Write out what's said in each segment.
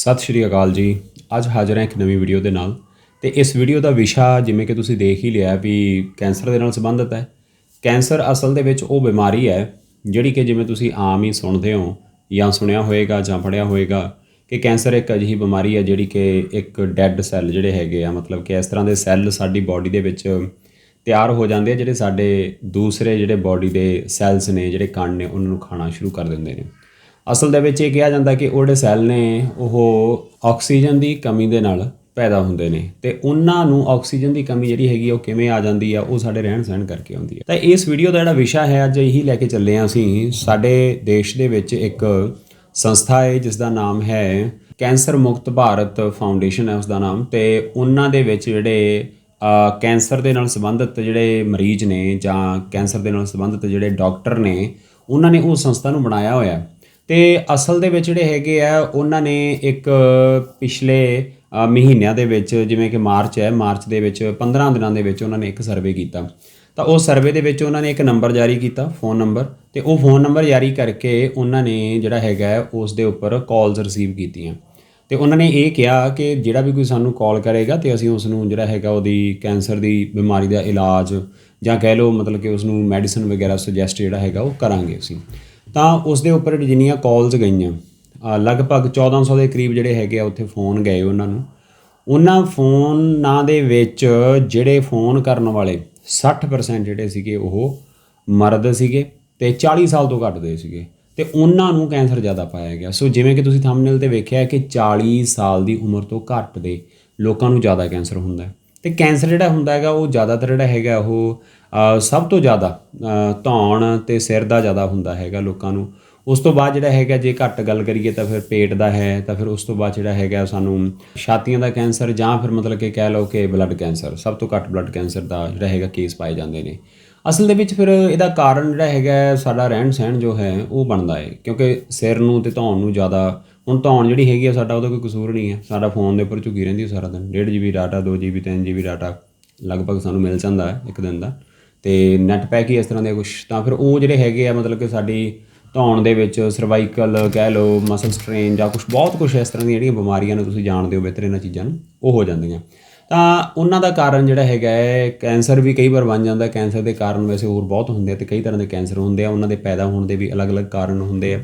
ਸਤਿ ਸ਼੍ਰੀ ਅਕਾਲ ਜੀ। ਅੱਜ ਹਾਜ਼ਰ ਹਾਂ ਇੱਕ ਨਵੀਂ ਵੀਡੀਓ ਦੇ ਨਾਲ। ਤੇ ਇਸ ਵੀਡੀਓ ਦਾ ਵਿਸ਼ਾ ਜਿਵੇਂ ਕਿ ਤੁਸੀਂ ਦੇਖ ਹੀ ਲਿਆ ਵੀ ਕੈਂਸਰ ਦੇ ਨਾਲ ਸੰਬੰਧਿਤ ਹੈ। ਕੈਂਸਰ ਅਸਲ ਦੇ ਵਿੱਚ ਉਹ ਬਿਮਾਰੀ ਹੈ ਜਿਹੜੀ ਕਿ ਜਿਵੇਂ ਤੁਸੀਂ ਆਮ ਹੀ ਸੁਣਦੇ ਹੋ ਜਾਂ ਸੁਣਿਆ ਹੋਵੇਗਾ ਜਾਂ ਪੜ੍ਹਿਆ ਹੋਵੇਗਾ ਕਿ ਕੈਂਸਰ ਇੱਕ ਅਜਿਹੀ ਬਿਮਾਰੀ ਹੈ ਜਿਹੜੀ ਕਿ ਇੱਕ ਡੈੱਡ ਸੈੱਲ ਜਿਹੜੇ ਹੈਗੇ ਆ, ਮਤਲਬ ਕਿ ਇਸ ਤਰ੍ਹਾਂ ਦੇ ਸੈੱਲ ਸਾਡੀ ਬਾਡੀ ਦੇ ਵਿੱਚ ਤਿਆਰ ਹੋ ਜਾਂਦੇ ਆ, ਜਿਹੜੇ ਸਾਡੇ ਦੂਸਰੇ ਜਿਹੜੇ ਬਾਡੀ ਦੇ ਸੈੱਲਸ ਨੇ, ਜਿਹੜੇ ਕਣ ਨੇ, ਉਹਨਾਂ ਨੂੰ ਖਾਣਾ ਸ਼ੁਰੂ ਕਰ ਦਿੰਦੇ ਨੇ। ਅਸਲ ਦੇ ਵਿੱਚ ਇਹ ਕਿਹਾ ਜਾਂਦਾ ਕਿ ਉਹ ਜਿਹੜੇ ਸੈੱਲ ਨੇ ਉਹ ਆਕਸੀਜਨ ਦੀ ਕਮੀ ਦੇ ਨਾਲ ਪੈਦਾ ਹੁੰਦੇ ਨੇ ਤੇ ਉਹਨਾਂ ਨੂੰ ਆਕਸੀਜਨ ਦੀ ਕਮੀ ਜਿਹੜੀ ਹੈਗੀ ਆ, ਉਹ ਕਿਵੇਂ ਆ ਜਾਂਦੀ ਆ ਉਹ ਸਾਡੇ ਰਹਿਣ ਸਹਿਣ ਕਰਕੇ ਆਉਂਦੀ ਹੈ ਤਾਂ ਇਸ ਵੀਡੀਓ ਦਾ ਜਿਹੜਾ ਵਿਸ਼ਾ ਹੈ ਅੱਜ ਇਹੀ ਲੈ ਕੇ ਚੱਲੇ ਹਾਂ ਅਸੀਂ। ਸਾਡੇ ਦੇਸ਼ ਦੇ ਵਿੱਚ ਇੱਕ ਸੰਸਥਾ ਹੈ ਜਿਸ ਦਾ ਨਾਮ ਹੈ ਕੈਂਸਰ ਮੁਕਤ ਭਾਰਤ ਫਾਊਂਡੇਸ਼ਨ ਹੈ ਉਸ ਦਾ ਨਾਮ। ਤੇ ਉਹਨਾਂ ਦੇ ਵਿੱਚ ਜਿਹੜੇ ਕੈਂਸਰ ਦੇ ਨਾਲ ਸੰਬੰਧਿਤ ਜਿਹੜੇ ਮਰੀਜ਼ ਨੇ ਜਾਂ ਕੈਂਸਰ ਦੇ ਨਾਲ ਸੰਬੰਧਿਤ ਜਿਹੜੇ ਡਾਕਟਰ ਨੇ ਉਹਨਾਂ ਨੇ ਉਹ ਸੰਸਥਾ ਨੂੰ ਬਣਾਇਆ ਹੋਇਆ। ਹੈ। ਤੇ ਅਸਲ ਦੇ ਵਿੱਚ ਜਿਹੜੇ ਹੈਗੇ ਆ, ਉਹਨਾਂ ਨੇ ਇੱਕ ਪਿਛਲੇ ਮਹੀਨਿਆਂ ਦੇ ਵਿੱਚ ਜਿਵੇਂ ਕਿ ਮਾਰਚ ਹੈ, ਮਾਰਚ ਦੇ ਵਿੱਚ 15 ਦਿਨਾਂ ਦੇ ਵਿੱਚ ਉਹਨਾਂ ਨੇ ਇੱਕ ਸਰਵੇ ਕੀਤਾ। ਤਾਂ ਉਹ ਸਰਵੇ ਦੇ ਵਿੱਚ ਉਹਨਾਂ ਨੇ ਇੱਕ ਨੰਬਰ ਜਾਰੀ ਕੀਤਾ, ਫੋਨ ਨੰਬਰ, ਤੇ ਉਹ ਫੋਨ ਨੰਬਰ ਜਾਰੀ ਕਰਕੇ ਉਹਨਾਂ ਨੇ ਜਿਹੜਾ ਹੈਗਾ ਉਸ ਦੇ ਉੱਪਰ ਕਾਲਸ ਰਿਸੀਵ ਕੀਤੀਆਂ। ਤੇ ਉਹਨਾਂ ਨੇ ਇਹ ਕਿਹਾ ਕਿ ਜਿਹੜਾ ਵੀ ਕੋਈ ਸਾਨੂੰ ਕਾਲ ਕਰੇਗਾ ਤੇ ਅਸੀਂ ਉਸ ਨੂੰ ਜਿਹੜਾ ਹੈਗਾ ਉਹਦੀ ਕੈਂਸਰ ਦੀ ਬਿਮਾਰੀ ਦਾ ਇਲਾਜ ਜਾਂ ਕਹਿ ਲਓ ਮਤਲਬ ਕਿ ਉਸ ਨੂੰ ਮੈਡੀਸਨ ਵਗੈਰਾ ਸੁਜੈਸਟ ਜਿਹੜਾ ਹੈਗਾ ਉਹ ਕਰਾਂਗੇ ਅਸੀਂ। ਤਾਂ ਉਸ ਦੇ ਉੱਪਰ ਜਿੰਨੀਆਂ ਕਾਲਸ ਗਈਆਂ ਅ, ਲਗਭਗ 1400 ਦੇ ਕਰੀਬ ਜਿਹੜੇ ਹੈਗੇ ਆ ਉੱਥੇ ਫੋਨ ਗਏ ਉਹਨਾਂ ਨੂੰ। ਉਹਨਾਂ ਫੋਨਾਂ ਦੇ ਵਿੱਚ ਜਿਹੜੇ ਫੋਨ ਕਰਨ ਵਾਲੇ 60% ਜਿਹੜੇ ਸੀਗੇ ਉਹ ਮਰਦ ਸੀਗੇ ਤੇ 40 ਸਾਲ ਤੋਂ ਘੱਟ ਦੇ ਸੀਗੇ ਤੇ ਉਹਨਾਂ ਨੂੰ ਕੈਂਸਰ ਜ਼ਿਆਦਾ ਪਾਇਆ ਗਿਆ। ਸੋ ਜਿਵੇਂ ਕਿ ਤੁਸੀਂ ਥੰਬਨੇਲ ਤੇ ਵੇਖਿਆ ਕਿ 40 ਸਾਲ ਦੀ ਉਮਰ ਤੋਂ ਘੱਟ ਦੇ ਲੋਕਾਂ ਨੂੰ ਜ਼ਿਆਦਾ ਕੈਂਸਰ ਹੁੰਦਾ ਹੈ। ਤੇ ਕੈਂਸਰ ਜਿਹੜਾ ਹੁੰਦਾ ਹੈਗਾ ਉਹ ਜ਼ਿਆਦਾਤਰ ਜਿਹੜਾ ਹੈਗਾ ਉਹ ਸਭ ਤੋਂ ਜ਼ਿਆਦਾ ਧੌਣ ਤੇ ਸਿਰ ਦਾ ਜ਼ਿਆਦਾ ਹੁੰਦਾ ਹੈਗਾ ਲੋਕਾਂ ਨੂੰ। ਉਸ ਤੋਂ ਬਾਅਦ ਜਿਹੜਾ ਹੈਗਾ, ਜੇ ਘੱਟ ਗੱਲ ਕਰੀਏ ਤਾਂ ਫਿਰ ਪੇਟ ਦਾ ਹੈ, ਤਾਂ ਫਿਰ ਉਸ ਤੋਂ ਬਾਅਦ ਜਿਹੜਾ ਹੈਗਾ ਸਾਨੂੰ ਛਾਤੀਆਂ ਦਾ ਕੈਂਸਰ ਜਾਂ ਫਿਰ ਮਤਲਬ ਕਿ ਕਹਿ ਲਓ ਕਿ ਬਲੱਡ ਕੈਂਸਰ, ਸਭ ਤੋਂ ਘੱਟ ਬਲੱਡ ਕੈਂਸਰ ਦਾ ਜਿਹੜਾ ਹੈਗਾ ਕੇਸ ਪਾਏ ਜਾਂਦੇ ਨੇ। ਅਸਲ ਦੇ ਵਿੱਚ ਫਿਰ ਇਹਦਾ ਕਾਰਨ ਜਿਹੜਾ ਹੈਗਾ, ਸਾਡਾ ਰਹਿਣ ਸਹਿਣ ਜੋ ਹੈ, ਉਹ ਬਣਦਾ ਹੈ। ਕਿਉਂਕਿ ਸਿਰ ਨੂੰ ਤੇ ਧੌਣ ਨੂੰ ਜ਼ਿਆਦਾ, ਹੁਣ ਧੌਣ ਜਿਹੜੀ ਹੈਗੀ ਆ, ਸਾਡਾ ਉਹਦਾ ਕੋਈ ਕਸੂਰ ਨਹੀਂ ਹੈ। ਸਾਡਾ ਫੋਨ ਦੇ ਉੱਪਰ ਝੁਕੀ ਰਹਿੰਦੀ ਸਾਰਾ ਦਿਨ। 1.5 GB data 2 GB 3 GB data ਲਗਭਗ ਸਾਨੂੰ ਮਿਲ ਜਾਂਦਾ ਹੈ ਇੱਕ ਦਿਨ ਦਾ। ਤੇ ਨੈਟ ਪੈਕ ਹੀ ਇਸ ਤਰ੍ਹਾਂ ਦੇ ਕੁਝ ਤਾਂ ਫਿਰ ਉਹ ਜਿਹੜੇ ਹੈਗੇ ਆ, ਮਤਲਬ ਕਿ ਸਾਡੀ ਧੌਣ ਦੇ ਵਿੱਚ ਸਰਵਾਈਕਲ ਕਹਿ ਲਓ ਮਸਲ ਸਟ੍ਰੇਨ ਜਾਂ ਕੁਝ ਬਹੁਤ ਕੁਝ ਇਸ ਤਰ੍ਹਾਂ ਦੀਆਂ ਜਿਹੜੀਆਂ ਬਿਮਾਰੀਆਂ ਨੇ ਤੁਸੀਂ ਜਾਣਦੇ ਹੋ ਬਿਹਤਰ ਇਹਨਾਂ ਚੀਜ਼ਾਂ ਨੂੰ, ਉਹ ਹੋ ਜਾਂਦੀਆਂ। ਤਾਂ ਉਹਨਾਂ ਦਾ ਕਾਰਨ ਜਿਹੜਾ ਹੈਗਾ ਹੈ, ਕੈਂਸਰ ਵੀ ਕਈ ਵਾਰ ਬਣ ਜਾਂਦਾ। ਕੈਂਸਰ ਦੇ ਕਾਰਨ ਵੈਸੇ ਹੋਰ ਬਹੁਤ ਹੁੰਦੇ ਆ ਤੇ ਕਈ ਤਰ੍ਹਾਂ ਦੇ ਕੈਂਸਰ ਹੁੰਦੇ ਆ, ਉਹਨਾਂ ਦੇ ਪੈਦਾ ਹੋਣ ਦੇ ਵੀ ਅਲੱਗ-ਅਲੱਗ ਕਾਰਨ ਹੁੰਦੇ ਆ।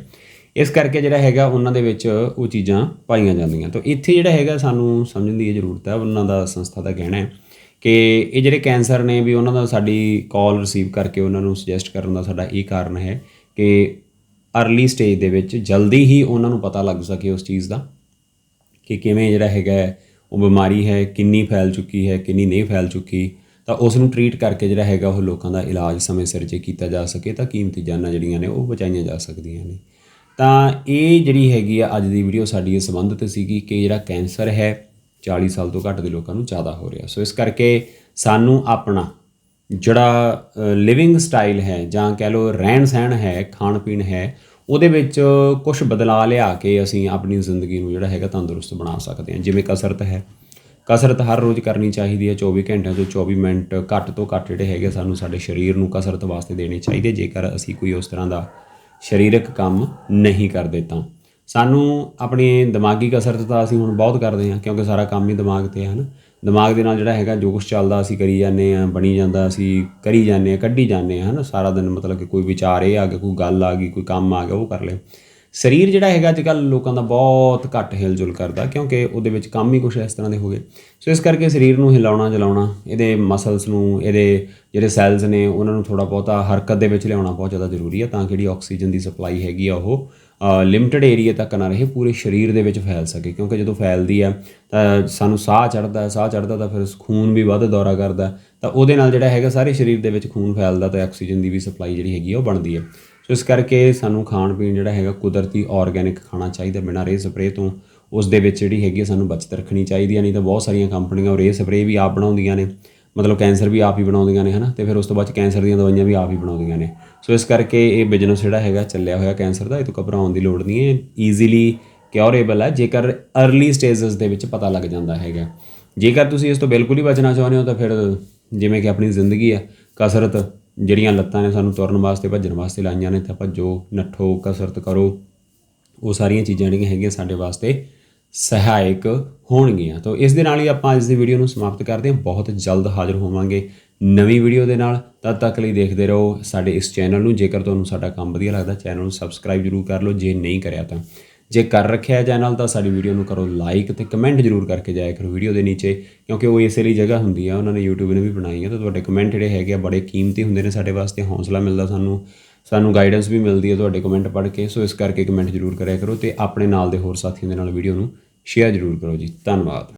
ਇਸ ਕਰਕੇ ਜਿਹੜਾ ਹੈਗਾ, ਉਹਨਾਂ ਦੇ ਵਿੱਚ ਉਹ ਚੀਜ਼ਾਂ ਪਾਈਆਂ ਜਾਂਦੀਆਂ। ਤਾਂ ਇੱਥੇ ਜਿਹੜਾ ਹੈਗਾ, ਸਾਨੂੰ ਸਮਝਣ ਦੀ ਇਹ ਜ਼ਰੂਰਤ ਹੈ, ਉਹਨਾਂ ਦਾ ਸੰਸਥਾ ਦਾ ਕਹਿਣਾ ਹੈ। ਕਿ ਇਹ ਜਿਹੜੇ ਕੈਂਸਰ ਨੇ ਵੀ ਉਹਨਾਂ ਦਾ ਸਾਡੀ ਕਾਲ ਰਿਸੀਵ ਕਰਕੇ ਉਹਨਾਂ ਨੂੰ ਸੁਜੈਸਟ ਕਰਨ ਦਾ ਸਾਡਾ ਇਹ ਕਾਰਨ ਹੈ ਕਿ ਅਰਲੀ ਸਟੇਜ ਦੇ ਵਿੱਚ ਜਲਦੀ ਹੀ ਉਹਨਾਂ ਨੂੰ ਪਤਾ ਲੱਗ ਸਕੇ ਉਸ ਚੀਜ਼ ਦਾ ਕਿ ਕਿਵੇਂ ਜਿਹੜਾ ਹੈਗਾ ਉਹ ਬਿਮਾਰੀ ਹੈ, ਕਿੰਨੀ ਫੈਲ ਚੁੱਕੀ ਹੈ, ਕਿੰਨੀ ਨਹੀਂ ਫੈਲ ਚੁੱਕੀ, ਤਾਂ ਉਸ ਨੂੰ ਟਰੀਟ ਕਰਕੇ ਜਿਹੜਾ ਹੈਗਾ ਉਹ ਲੋਕਾਂ ਦਾ ਇਲਾਜ ਸਮੇਂ ਸਿਰ ਜੇ ਕੀਤਾ ਜਾ ਸਕੇ ਤਾਂ ਕੀਮਤੀ ਜਾਨਾਂ ਜਿਹੜੀਆਂ ਨੇ ਉਹ ਬਚਾਈਆਂ ਜਾ ਸਕਦੀਆਂ ਨੇ। ਤਾਂ ਇਹ ਜਿਹੜੀ ਹੈਗੀ ਆ ਅੱਜ ਦੀ ਵੀਡੀਓ ਸਾਡੀ ਇਸ ਸੰਬੰਧਿਤ ਸੀਗੀ ਕਿ ਜਿਹੜਾ ਕੈਂਸਰ ਹੈ 40 ਸਾਲ ਤੋਂ ਘੱਟ ਦੇ ਲੋਕਾਂ ਨੂੰ ਜ਼ਿਆਦਾ ਹੋ ਰਿਹਾ। ਸੋ ਇਸ ਕਰਕੇ ਸਾਨੂੰ ਆਪਣਾ ਜਿਹੜਾ ਲਿਵਿੰਗ ਸਟਾਈਲ ਹੈ ਜਾਂ ਕਹਿ ਲਓ ਰਹਿਣ ਸਹਿਣ ਹੈ, ਖਾਣ ਪੀਣ ਹੈ, ਉਹਦੇ ਵਿੱਚ ਕੁਝ ਬਦਲਾਅ ਲਿਆ ਕੇ ਅਸੀਂ ਆਪਣੀ ਜ਼ਿੰਦਗੀ ਨੂੰ ਜਿਹੜਾ ਹੈਗਾ ਤੰਦਰੁਸਤ ਬਣਾ ਸਕਦੇ ਹਾਂ। ਜਿਵੇਂ ਕਸਰਤ ਹੈ। ਕਸਰਤ ਹਰ ਰੋਜ਼ ਕਰਨੀ ਚਾਹੀਦੀ ਹੈ। 24 ਘੰਟਿਆਂ ਤੋਂ 24 ਮਿੰਟ ਘੱਟ ਤੋਂ ਘੱਟ ਜਿਹੜੇ ਹੈਗੇ ਸਾਨੂੰ ਸਾਡੇ ਸਰੀਰ ਨੂੰ ਕਸਰਤ ਵਾਸਤੇ ਦੇਣੇ ਚਾਹੀਦੇ। ਜੇਕਰ ਅਸੀਂ ਕੋਈ ਉਸ ਤਰ੍ਹਾਂ ਦਾ ਸਰੀਰਕ ਕੰਮ ਨਹੀਂ ਕਰਦੇ ਤਾਂ। ਸਾਨੂੰ ਆਪਣੀ ਦਿਮਾਗੀ ਕਸਰਤ ਤਾਂ ਅਸੀਂ ਹੁਣ ਬਹੁਤ ਕਰਦੇ ਹਾਂ, ਕਿਉਂਕਿ ਸਾਰਾ ਕੰਮ ਹੀ ਦਿਮਾਗ ਤੇ ਹੈ ਨਾ ਦਿਮਾਗ ਦੇ ਨਾਲ ਜਿਹੜਾ ਹੈਗਾ ਜੋ ਕੁਝ ਚੱਲਦਾ ਅਸੀਂ ਕਰੀ ਜਾਂਦੇ ਆ ਬਣੀ ਜਾਂਦਾ ਅਸੀਂ ਕਰੀ ਜਾਂਦੇ ਆ ਕੱਢੀ ਜਾਂਦੇ ਆ ਹਨਾ। ਸਾਰਾ ਦਿਨ ਮਤਲਬ ਕਿ ਕੋਈ ਵਿਚਾਰ ਇਹ ਆ ਗਿਆ, ਕੋਈ ਗੱਲ ਆ ਗਈ, ਕੋਈ ਕੰਮ ਆ ਗਿਆ, ਉਹ ਕਰ ਲਿਆ ਸਰੀਰ ਜਿਹੜਾ ਹੈਗਾ ਅੱਜ ਕੱਲ ਲੋਕਾਂ ਦਾ ਬਹੁਤ ਘੱਟ ਹਿਲਜੁਲ ਕਰਦਾ, ਕਿਉਂਕਿ ਉਹਦੇ ਵਿੱਚ ਕੰਮ ਹੀ ਕੁਝ ਇਸ ਤਰ੍ਹਾਂ ਦੇ ਹੋ ਗਏ। ਸੋ ਇਸ ਕਰਕੇ ਸਰੀਰ ਨੂੰ ਹਿਲਾਉਣਾ, ਜਲਾਉਣਾ, ਇਹਦੇ ਮਸਲਸ ਨੂੰ, ਇਹਦੇ ਜਿਹੜੇ ਸੈਲਸ ਨੇ, ਉਹਨਾਂ ਨੂੰ ਥੋੜਾ ਬਹੁਤਾ ਹਰਕਤ ਦੇ ਵਿੱਚ ਲਿਆਉਣਾ ਬਹੁਤ ਜ਼ਿਆਦਾ ਜ਼ਰੂਰੀ ਹੈ ਤਾਂ ਕਿ ਜਿਹੜੀ ਆਕਸੀਜਨ ਦੀ ਸਪਲਾਈ ਹੈਗੀ ਆ ਉਹ ਲਿਮਟਿਡ ਏਰੀਆ ਤੱਕ ਨਾ ਰਹੇ, ਪੂਰੇ ਸਰੀਰ ਦੇ ਵਿੱਚ ਫੈਲ ਸਕੇ। ਕਿਉਂਕਿ ਜਦੋਂ ਫੈਲਦੀ ਆ, ਤਾਂ ਸਾਨੂੰ ਸਾਹ ਚੜਦਾ ਹੈ ਸਾਹ ਚੜਦਾ ਤਾਂ ਫਿਰ ਖੂਨ ਵੀ ਵੱਧ ਦੌਰਾ ਕਰਦਾ। ਤਾਂ ਉਹਦੇ ਨਾਲ ਜਿਹੜਾ ਹੈਗਾ, ਸਾਰੇ ਸਰੀਰ ਦੇ ਵਿੱਚ ਖੂਨ ਫੈਲਦਾ ਤਾਂ ਆਕਸੀਜਨ ਦੀ ਵੀ ਸਪਲਾਈ ਜਿਹੜੀ ਹੈਗੀ ਆ ਉਹ ਬਣਦੀ ਹੈ ਸੋ ਇਸ ਕਰਕੇ ਸਾਨੂੰ ਖਾਣ ਪੀਣ ਜਿਹੜਾ ਹੈਗਾ ਕੁਦਰਤੀ ਆਰਗੈਨਿਕ ਖਾਣਾ ਚਾਹੀਦਾ ਬਿਨਾਂ ਰੇ ਸਪਰੇਅ ਤੋਂ, ਉਸ ਦੇ ਵਿੱਚ ਜਿਹੜੀ ਹੈਗੀ ਆ ਸਾਨੂੰ ਬਚਤ ਰੱਖਣੀ ਚਾਹੀਦੀ ਹੈ ਨਹੀਂ ਤਾਂ ਬਹੁਤ ਸਾਰੀਆਂ ਕੰਪਨੀਆਂ ਉਹ ਰੇ ਸਪਰੇਅ ਵੀ ਆਪ ਬਣਾਉਂਦੀਆਂ ਨੇ, ਮਤਲਬ ਕੈਂਸਰ ਵੀ ਆਪ ਹੀ ਬਣਾਉਂਦੀਆਂ ਨੇ, ਹਨਾ? ਤੇ ਫਿਰ ਉਸ ਤੋਂ ਬਾਅਦ ਕੈਂਸਰ ਦੀਆਂ ਦਵਾਈਆਂ ਵੀ ਆਪ ਹੀ ਬਣਾਉਂਦੀਆਂ ਨੇ। ਸੋ ਇਸ ਕਰਕੇ ਇਹ ਬਿਜ਼ਨਸ ਜਿਹੜਾ ਹੈਗਾ ਚੱਲਿਆ ਹੋਇਆ ਕੈਂਸਰ ਦਾ, ਇਹ ਤੋਂ ਘਬਰਾਉਣ ਦੀ ਲੋੜ ਨਹੀਂ ਹੈ ਈਜ਼ੀਲੀ ਕਿਉਰੇਬਲ ਹੈ ਜੇਕਰ ਅਰਲੀ ਸਟੇਜਸ ਦੇ ਵਿੱਚ ਪਤਾ ਲੱਗ ਜਾਂਦਾ ਹੈਗਾ। ਜੇਕਰ ਤੁਸੀਂ ਇਸ ਤੋਂ ਬਿਲਕੁਲ ਹੀ ਬਚਣਾ ਚਾਹੁੰਦੇ ਹੋ ਤਾਂ ਫਿਰ ਜਿਵੇਂ ਕਿ ਆਪਣੀ ਜ਼ਿੰਦਗੀ ਹੈ ਕਸਰਤ ਜਿਹੜੀਆਂ ਲੱਤਾਂ ਨੇ ਸਾਨੂੰ ਤੁਰਨ ਵਾਸਤੇ, ਭੱਜਣ ਵਾਸਤੇ ਲਾਈਆਂ ਨੇ, ਤਾਂ ਭੱਜੋ ਨੱਠੋ, ਕਸਰਤ ਕਰੋ, ਉਹ ਸਾਰੀਆਂ ਚੀਜ਼ਾਂ ਜਿਹੜੀਆਂ ਹੈਗੀਆਂ ਸਾਡੇ ਵਾਸਤੇ ਸਹਾਇਕ ਹੋਣਗੀਆਂ। ਤਾਂ ਇਸ ਦੇ ਨਾਲ ਹੀ ਆਪਾਂ ਅੱਜ ਦੀ ਵੀਡੀਓ ਨੂੰ ਸਮਾਪਤ ਕਰਦੇ ਹਾਂ। ਬਹੁਤ ਜਲਦ ਹਾਜ਼ਰ ਹੋਵਾਂਗੇ ਨਵੀਂ ਵੀਡੀਓ ਦੇ ਨਾਲ। ਤਦ ਤੱਕ ਲਈ ਦੇਖਦੇ ਰਹੋ ਸਾਡੇ ਇਸ ਚੈਨਲ ਨੂੰ। ਜੇਕਰ ਤੁਹਾਨੂੰ ਸਾਡਾ ਕੰਮ ਵਧੀਆ ਲੱਗਦਾ ਚੈਨਲ ਨੂੰ ਸਬਸਕ੍ਰਾਈਬ ਜ਼ਰੂਰ ਕਰ ਲਓ। ਜੇ ਨਹੀਂ ਕਰਿਆ ਤਾਂ ਜੇ ਕਰ ਰੱਖਿਆ ਚੈਨਲ ਤਾਂ ਸਾਡੀ ਵੀਡੀਓ ਨੂੰ ਕਰੋ ਲਾਈਕ ਤੇ ਕਮੈਂਟ ਜ਼ਰੂਰ ਕਰਕੇ ਜਾਇਆ ਕਰੋ ਵੀਡੀਓ ਦੇ ਨੀਚੇ, ਕਿਉਂਕਿ ਉਹ ਇਸੇ ਲਈ ਜਗ੍ਹਾ ਹੁੰਦੀ ਆ, ਉਹਨਾਂ ਨੇ YouTube ਨੇ ਵੀ ਬਣਾਈ ਹੈ ਤਾਂ ਤੁਹਾਡੇ ਕਮੈਂਟ ਜਿਹੜੇ ਹੈਗੇ ਆ, ਬੜੇ ਕੀਮਤੀ ਹੁੰਦੇ ਨੇ ਸਾਡੇ ਵਾਸਤੇ, ਹੌਸਲਾ ਮਿਲਦਾ ਸਾਨੂੰ ਸਾਨੂੰ ਗਾਈਡੈਂਸ ਵੀ ਮਿਲਦੀ ਹੈ ਤੁਹਾਡੇ ਕਮੈਂਟ ਪੜ੍ਹ ਕੇ, ਸੋ ਇਸ ਕਰਕੇ ਕਮੈਂਟ ਜ਼ਰੂਰ ਕਰਿਆ ਕਰੋ ਤੇ ਆਪਣੇ ਨਾਲ ਦੇ ਹੋਰ ਸਾਥੀਆਂ ਦੇ ਨਾਲ ਵੀਡੀਓ ਨੂੰ ਸ਼ੇਅਰ ਜ਼ਰੂਰ ਕਰੋ ਜੀ, ਧੰਨਵਾਦ।